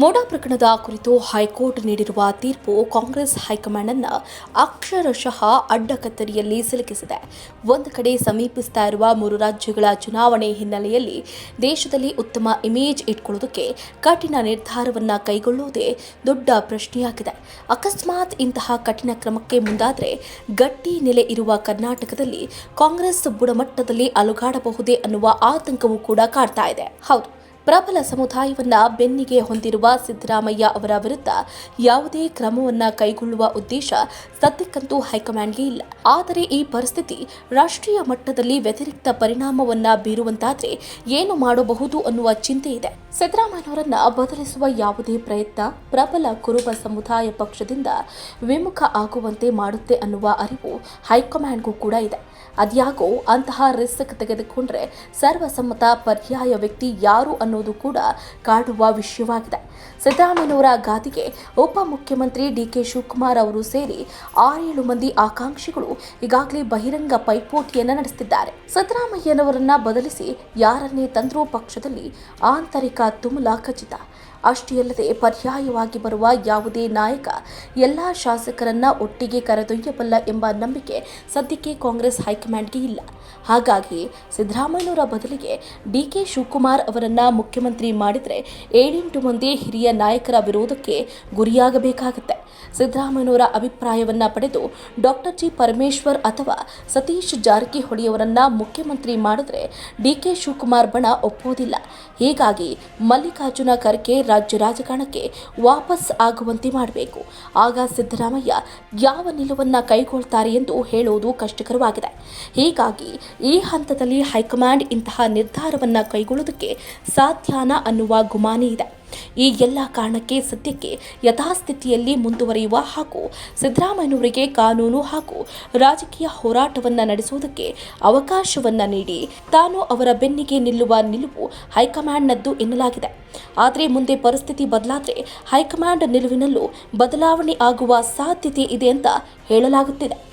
ಮೋಡಾ ಪ್ರಕರಣದ ಕುರಿತು ಹೈಕೋರ್ಟ್ ನೀಡಿರುವ ತೀರ್ಪು ಕಾಂಗ್ರೆಸ್ ಹೈಕಮಾಂಡ್ ಅನ್ನ ಅಕ್ಷರಶಃ ಅಡ್ಡಕತ್ತರಿಯಲ್ಲಿ ಸಿಲುಕಿಸಿದೆ. ಒಂದು ಕಡೆ ಸಮೀಪಿಸ್ತಾ ಇರುವ ಮೂರು ರಾಜ್ಯಗಳ ಚುನಾವಣೆ ಹಿನ್ನೆಲೆಯಲ್ಲಿ ದೇಶದಲ್ಲಿ ಉತ್ತಮ ಇಮೇಜ್ ಇಟ್ಕೊಳ್ಳೋದಕ್ಕೆ ಕಠಿಣ ನಿರ್ಧಾರವನ್ನ ಕೈಗೊಳ್ಳುವುದೇ ದೊಡ್ಡ ಪ್ರಶ್ನೆಯಾಗಿದೆ. ಅಕಸ್ಮಾತ್ ಇಂತಹ ಕಠಿಣ ಕ್ರಮಕ್ಕೆ ಮುಂದಾದರೆ ಗಟ್ಟಿ ನೆಲೆ ಇರುವ ಕರ್ನಾಟಕದಲ್ಲಿ ಕಾಂಗ್ರೆಸ್ ಬುಡಮಟ್ಟದಲ್ಲಿ ಅಲುಗಾಡಬಹುದೇ ಅನ್ನುವ ಆತಂಕವೂ ಕೂಡ ಕಾಡ್ತಾ ಇದೆ. ಹೌದು. ಪ್ರಬಲ ಸಮುದಾಯವನ್ನ ಬೆನ್ನಿಗೆ ಹೊಂದಿರುವ ಸಿದ್ದರಾಮಯ್ಯ ಅವರ ವಿರುದ್ಧ ಯಾವುದೇ ಕ್ರಮವನ್ನ ಕೈಗೊಳ್ಳುವ ಉದ್ದೇಶ ಸದ್ಯಕ್ಕಂತೂ ಹೈಕಮಾಂಡ್ಗೆ ಇಲ್ಲ. ಆದರೆ ಈ ಪರಿಸ್ಥಿತಿ ರಾಷ್ಟ್ರೀಯ ಮಟ್ಟದಲ್ಲಿ ವ್ಯತಿರಿಕ್ತ ಪರಿಣಾಮವನ್ನ ಬೀರುವಂತಾದ್ರೆ ಏನು ಮಾಡಬಹುದು ಅನ್ನುವ ಚಿಂತೆ ಇದೆ. ಸಿದ್ದರಾಮಯ್ಯನವರನ್ನ ಬದಲಿಸುವ ಯಾವುದೇ ಪ್ರಯತ್ನ ಪ್ರಬಲ ಕುರುಬ ಸಮುದಾಯ ಪಕ್ಷದಿಂದ ವಿಮುಖ ಆಗುವಂತೆ ಮಾಡುತ್ತೆ ಅನ್ನುವ ಅರಿವು ಹೈಕಮಾಂಡ್ಗೂ ಕೂಡ ಇದೆ. ಅದ್ಯಾಗೋ ಅಂತಹ ರಿಸ್ಕ್ ತೆಗೆದುಕೊಂಡ್ರೆ ಸರ್ವಸಮ್ಮತ ಪರ್ಯಾಯ ವ್ಯಕ್ತಿ ಯಾರು ಅನ್ನೋದು ಕೂಡ ಕಾಡುವ ವಿಷಯವಾಗಿದೆ. ಸಿದ್ದರಾಮಯ್ಯನವರ ಗಾದಿಗೆ ಉಪಮುಖ್ಯಮಂತ್ರಿ ಡಿಕೆ ಶಿವಕುಮಾರ್ ಅವರು ಸೇರಿ ಆರೇಳು ಮಂದಿ ಆಕಾಂಕ್ಷಿಗಳು ಈಗಾಗಲೇ ಬಹಿರಂಗ ಪೈಪೋಟಿಯನ್ನು ನಡೆಸುತ್ತಿದ್ದಾರೆ ಸಿದ್ದರಾಮಯ್ಯನವರನ್ನ ಬದಲಿಸಿ ಯಾರನ್ನೇ ತಂದ್ರೂ ಪಕ್ಷದಲ್ಲಿ ಆಂತರಿಕ ತುಮುಲ ಖಚಿತ. ಅಷ್ಟೇ ಅಲ್ಲದೆ ಪರ್ಯಾಯವಾಗಿ ಬರುವ ಯಾವುದೇ ನಾಯಕ, ಎಲ್ಲ ಶಾಸಕರನ್ನ ಒಟ್ಟಿಗೆ ಕರೆದೊಯ್ಯಬಲ್ಲ ಎಂಬ ನಂಬಿಕೆ ಸದ್ಯಕ್ಕೆ ಕಾಂಗ್ರೆಸ್ ಹೈಕಮಾಂಡ್ಗೆ ಇಲ್ಲ. ಹಾಗಾಗಿ ಸಿದ್ದರಾಮಯ್ಯನವರ ಬದಲಿಗೆ ಡಿಕೆ ಶಿವಕುಮಾರ್ ಅವರನ್ನ ಮುಖ್ಯಮಂತ್ರಿ ಮಾಡಿದರೆ ಏಳೆಂಟು ಮಂದಿ ಹಿರಿಯ ನಾಯಕರ ವಿರೋಧಕ್ಕೆ ಗುರಿಯಾಗಬೇಕಾಗುತ್ತೆ. ಸಿದ್ದರಾಮಯ್ಯನವರ ಅಭಿಪ್ರಾಯವನ್ನ ಪಡೆದು ಡಾಕ್ಟರ್ ಜಿ. ಪರಮೇಶ್ವರ್ ಅಥವಾ ಸತೀಶ್ ಜಾರಕಿಹೊಳಿಯವರನ್ನ ಮುಖ್ಯಮಂತ್ರಿ ಮಾಡಿದ್ರೆ ಡಿಕೆ ಶಿವಕುಮಾರ್ ಬಣ ಒಪ್ಪುವುದಿಲ್ಲ. ಹೀಗಾಗಿ ಮಲ್ಲಿಕಾರ್ಜುನ ಖರ್ಗೆ ರಾಜ್ಯ ರಾಜಕಾರಣಕ್ಕೆ ವಾಪಸ್ ಆಗುವಂತೆ ಮಾಡಬೇಕು. ಆಗ ಸಿದ್ದರಾಮಯ್ಯ ಯಾವ ನಿಲುವನ್ನ ಕೈಗೊಳ್ತಾರೆ ಎಂದು ಹೇಳುವುದು ಕಷ್ಟಕರವಾಗಿದೆ. ಹೀಗಾಗಿ ಈ ಹಂತದಲ್ಲಿ ಹೈಕಮಾಂಡ್ ಇಂತಹ ನಿರ್ಧಾರವನ್ನು ಕೈಗೊಳ್ಳುವುದಕ್ಕೆ ಸಾಧ್ಯನಾ ಅನ್ನುವ ಗುಮಾನಿ ಇದೆ. ಈ ಎಲ್ಲ ಕಾರಣಕ್ಕೆ ಸದ್ಯಕ್ಕೆ ಯಥಾಸ್ಥಿತಿಯಲ್ಲಿ ಮುಂದುವರಿಯುವ ಹಾಗೂ ಸಿದ್ದರಾಮಯ್ಯನವರಿಗೆ ಕಾನೂನು ಹಾಗೂ ರಾಜಕೀಯ ಹೋರಾಟವನ್ನು ನಡೆಸುವುದಕ್ಕೆ ಅವಕಾಶವನ್ನು ನೀಡಿ ತಾನು ಅವರ ಬೆನ್ನಿಗೆ ನಿಲ್ಲುವ ನಿಲುವು ಹೈಕಮಾಂಡ್ನದ್ದು ಎನ್ನಲಾಗಿದೆ. ಆದರೆ ಮುಂದೆ ಪರಿಸ್ಥಿತಿ ಬದಲಾದರೆ ಹೈಕಮಾಂಡ್ ನಿಲುವಿನಲ್ಲೂ ಬದಲಾವಣೆ ಆಗುವ ಸಾಧ್ಯತೆ ಇದೆ ಅಂತ ಹೇಳಲಾಗುತ್ತಿದೆ.